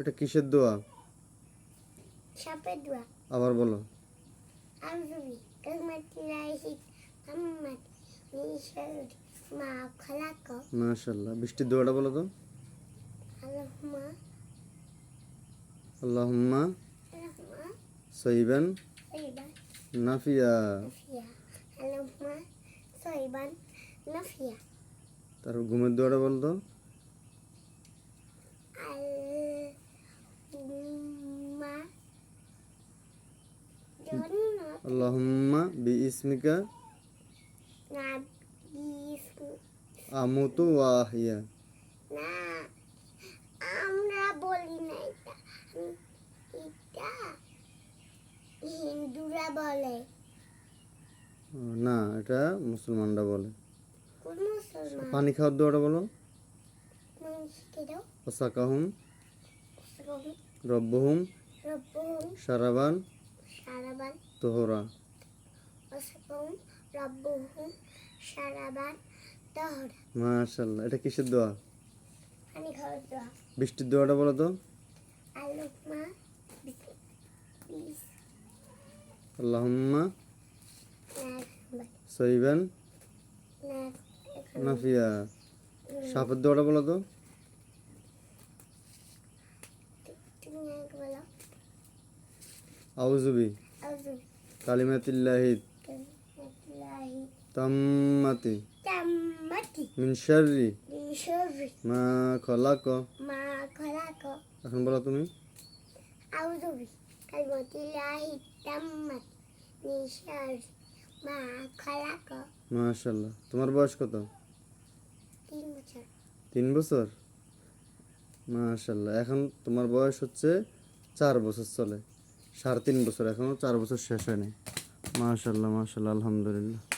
এটা কিসের দোয়া? সাপের দোয়া। আবার বলো। মা মাশাআল্লাহ। বৃষ্টির দোয়াটা বলো তো। আল্লাহুম্মা। আল্লাহুম্মা সাইবান নাফিয়া। আল্লাহুম্মা সাইবান নাফিয়া। তার ঘুমের দোয়াটা বলতো আল্লাহুম্মা বি ইসমিকা আমুতু ওয়াহিয়া। না আমরা বলি না এটা। এটা হিন্দুরা বলে। না এটা মুসলমানরা বলে। পানি খাওয়ার দোয়াটা বলো। ওসাকাহুম রবি রব্বহুম। সারাবান। সারাবান। তোহরা। রব্বুহুম সারাবান দহরা মাশাল্লাহ এটা কিসের দোয়া? পানি খাওয়ার দোয়া। বৃষ্টির দোয়াটা বলো তো। আলুকমা আল্লাহুম্মা সইবান নাফিয়া। সাপের দোয়াটা বলো তো তুমি আমাকে বলো আউজুবি কালিমাতিল্লাহি তাম্মাতি তাম্মাতি মিন শাররি মা খলাক মা খলাক এখন বলো তুমি আউযু বিকালিমাতিল্লাহি তাম্মাত মিন শাররি মা খলাক মাশাল্লাহ তোমার বয়স কত? তিন বছর। তিন বছর? মাশাল্লাহ এখন তোমার বয়স হচ্ছে চার বছর চলে। সাড়ে তিন বছর এখনও চার বছর শেষ হয়নি। মাশাল্লাহ মাশাল্লাহ আলহামদুলিল্লাহ।